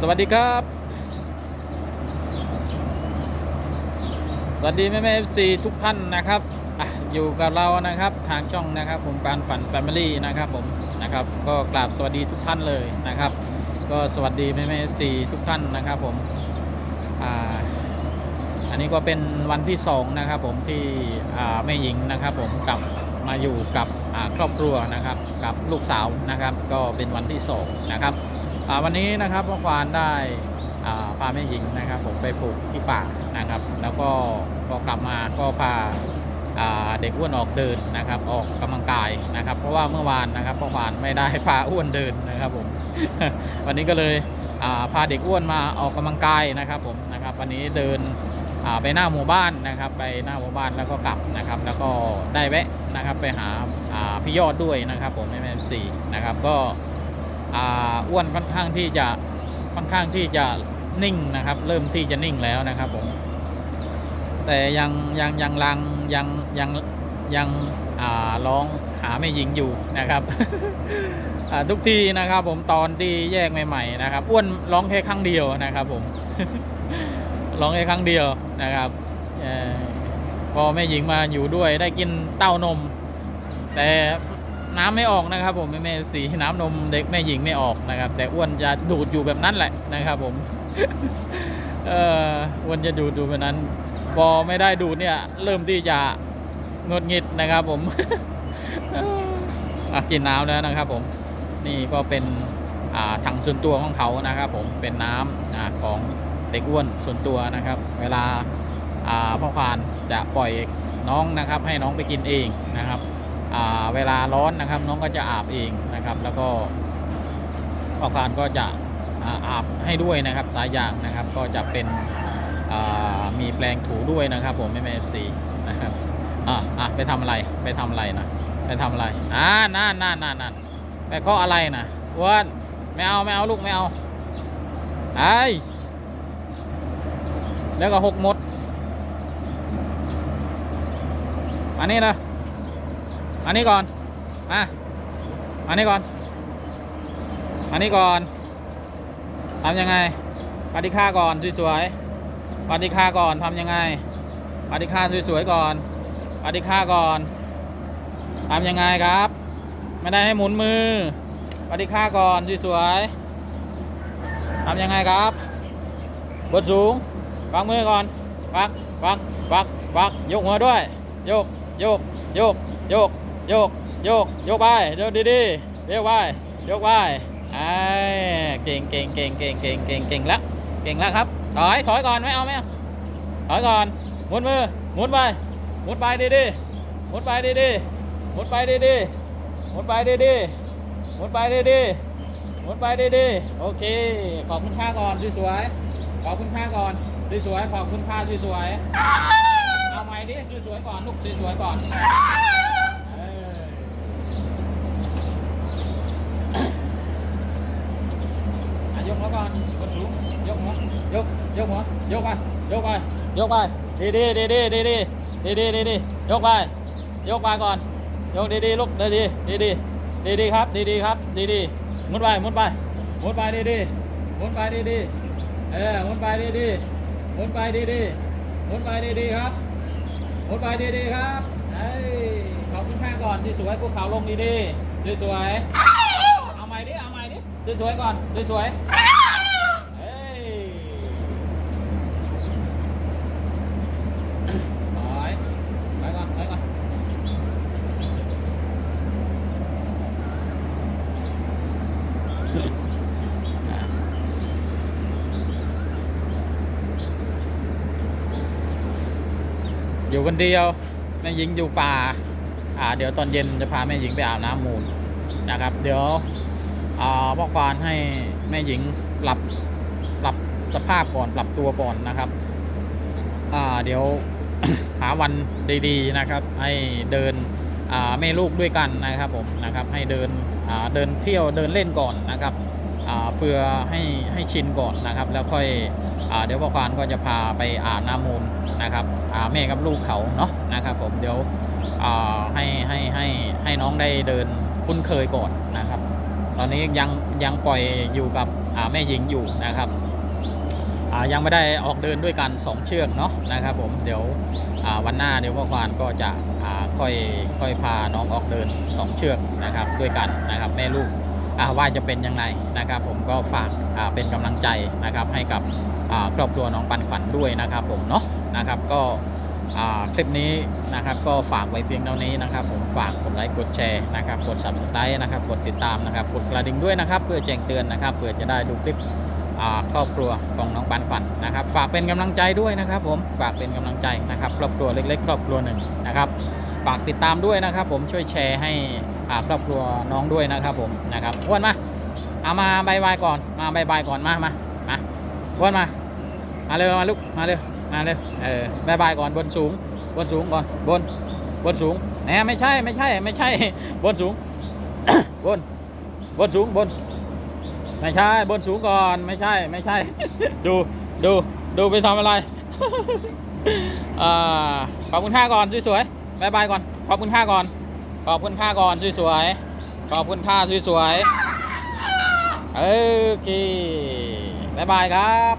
สวัสดีครับ สวัสดีแม่แม่เอฟซีทุกท่านนะครับอะอยู่กับเรานะครับทางช่องนะครับผมการฝันแฟมิลี่นะครับผมนะครับ ก็กราบสวัสดีทุกท่านเลยนะครับ ก็สวัสดีแม่แม่เอฟซีทุกท่านนะครับผมอ่าอันนี้ก็เป็นวันที่สองนะครับผมที่แม่หญิงนะครับผมกลับมาอยู่กับครอบครัวนะครับกับลูกสาวนะครับ ก็เป็นวันที่สองนะครับ วันนี้นะครับเมื่อควานได้พาแม่หญิงนะครับ ผมไปปลูกที่ป่านะครับ แล้วก็พอกลับมาก็พาเด็กอ้วนออกเดินนะครับ ออกกำลังกายนะครับ เพราะว่าเมื่อวานนะครับเมื่อควานไม่ได้พาอ้วนเดินนะครับผมวันนี้ก็เลยพาเด็กอ้วนมาออกกำลังกายนะครับผมนะครับ วันนี้เดินไปหน้าหมู่บ้านนะครับ ไปหน้าหมู่บ้านแล้วก็กลับนะครับ แล้วก็ได้แวะนะครับไปหาอ่าพี่ยอดด้วยนะครับ ผมแม่แม่สี่นะครับก็ อ้วนค่อนข้างที่จะค่อนข้างที่จะนิ่งนะครับ เริ่มที่จะนิ่งแล้วนะครับผมแต่ยังยังยังลังยังยังยังอ่าร้องหาไม่ยิงอยู่นะครับทุกทีนะครับ ผมตอนที่แยกใหม่ๆนะครับอ้วนร้องแค่ครั้งเดียวนะครับ ผมร้องแค่ครั้งเดียวนะครับพอแม่หญิงมาอยู่ด้วยได้กินเต้านม แต่ น้ำไม่ออกนะครับ ผมแม่สีน้ำนมเด็กแม่หญิงไม่ออกนะครับ แต่อ้วนจะดูดอยู่แบบนั้นแหละนะครับผมเอออ้วนจะดูดดูแบบนั้น พอไม่ได้ดูดเนี่ย เริ่มที่จะงดงิดนะครับ ผมกินน้ำแล้วนะครับ ผม นี่ก็เป็นถังส่วนตัวของเขานะครับ ผมเป็นน้ำอ่าของเด็กอ้วนส่วนตัวนะครับ เวลาพ่อพานจะปล่อยน้องนะครับ ให้น้องไปกินเองนะครับ เวลาร้อนนะครับ น้องก็จะอาบเองนะครับ แล้วก็พ่อพานก็จะอาอาบให้ด้วยนะครับสายยางนะครับ ก็จะเป็นมีแปลงถูด้วยนะครับ ผมไม่แม่ซีนะครับอะอะไปทำอะไรไปทำอะไรนะไปทำอะไรอ่านั่นนั่นนั่นนั่นไปเคาะอะไรนะอ้วนไม่เอาไม่เอาลูกไม่เอาไอ้แล้วก็หกหมดอันนี้นะ อันนี้ก่อนมาอันนี้ก่อน อันนี้ก่อนทำยังไงปฏิฆาก่อนสวยๆปฏิฆาก่อนทำยังไงปฏิฆาสวยๆก่อนปฏิฆาก่อนทำยังไงครับ ไม่ได้ให้หมุนมือปฏิฆาก่อนสวยๆทำยังไงครับบนสูงวางมือก่อนปักปักปักปักยกหัวด้วยโยกโยกโยกโยก โยกโยกโยกไปโยกดีๆเรียกไปโยกไปไอ้เก่งเก่งเก่งเก่งเก่งเก่งเก่งแล้วเก่งแล้วครับถอยถอยก่อนไม่เอาไม่เอาถอยก่อนหมุนมือหมุนไปหมุนไปดีๆหมุนไปดีๆหมุนไปดีๆหมุนไปดีๆหมุนไปดีๆหมุนไปดีๆโอเค ขอบคุณค่าก่อนสวยๆขอบคุณค่าก่อนสวยๆขอบคุณค่าสวยๆเอาไม้ดิสวยๆก่อนลูกสวยๆก่อน เอออะยกหัวก่อนกดสูงยกหัว ยกหัวยกไปยกไปยกไปดีดีดีดีดีดีดีดีดีดียกไปยกไปก่อนยกดีดีลูกดีดีดีดีดีดีครับดีดีครับดีดีมุนไปมุนไปมุนไปดีดีมุนไปดีดีเออมุนไปดีดีมุนไปดีดีมุนไปดีดีครับมุนไปดีๆครับเอ้ยขอบคุณค่าก่อนที่สวยภูเขาลงดีๆสวยเอาใหม่ดิเอาใหม่ดิสวยก่อนสวยๆเอ้ยถอยถอยก่อนถอยก่อน อยู่คนเดียวแม่หญิงอยู่ป่าอ่าเดี๋ยวตอนเย็นจะพาแม่หญิงไปอาบน้ำมูลนะครับ เดี๋ยวอ่าพ่อควานให้แม่หญิงปรับปรับสภาพก่อนปรับตัวก่อนนะครับอ่าเดี๋ยวหาวันดีๆนะครับ ให้เดินอ่าแม่ลูกด้วยกันนะครับผมนะครับ ให้เดินอ่าเดินเที่ยวเดินเล่นก่อนนะครับ เพื่อให้ให้ชินก่อนนะครับ แล้วค่อยอเดี๋ยวพ่อควานก็จะพาไปอาบน้ำมูลนะครับแม่กับลูกเขาเนาะนะครับผมเดี๋ยวให้ให้ให้ให้น้องได้เดินคุ้นเคยก่อนนะครับ ตอนนี้ยังยังปล่อยอยู่กับแม่หญิงอยู่นะครับยังไม่ได้ออกเดินด้วยกันสองเชือกเนาะนะครับผมเดี๋ยววันหน้าเดี๋ยวพ่อควานก็จะค่อยค่อยพาน้องออกเดินสองเชือกนะครับด้วยกันนะครับแม่ลูก ว่าจะเป็นยังไงนะครับ ผมก็ฝากเป็นกำลังใจนะครับให้กับครอบครัวน้องปันขวัญด้วยนะครับ ผมเนาะนะครับก็คลิปนี้นะครับก็ฝากไว้เพียงเท่านี้นะครับ ผมฝากกดไลค์กดแชร์นะครับกด subscribe นะครับกดติดตามนะครับกดกระดิ่งด้วยนะครับ เพื่อแจ้งเตือนนะครับเพื่อจะได้ดูคลิปครอบครัวของน้องปันปันนะครับ ฝากเป็นกำลังใจด้วยนะครับ ผมฝากเป็นกำลังใจนะครับ ครอบครัวเล็ก ๆ ครอบครัวหนึ่งนะครับ ฝากติดตามด้วยนะครับ ผมช่วยแชร์ให้ ครอบครัวน้องด้วยนะครับผมนะครับอ้วนมาเอามาบายบายก่อนมาบายบายก่อนมามามาอ้วนมามาเร็วมาลูกมาเร็วมาเร็วเออบายบายก่อนบนสูง บนสูงก่อนบนบนสูงแหนไม่ใช่ไม่ใช่ไม่ใช่บนสูงบนบนสูงบน ไม่ใช่บนสูงก่อนไม่ใช่ไม่ใช่ ดูดูดูไปทำอะไรอ่าขอบคุณค่าก่อนสวยๆบายบายก่อนขอบคุณค่าก่อน ขอบคุณผ้าก่อนสวยๆขอบคุณค่าสวยๆโอเคบายบายครับ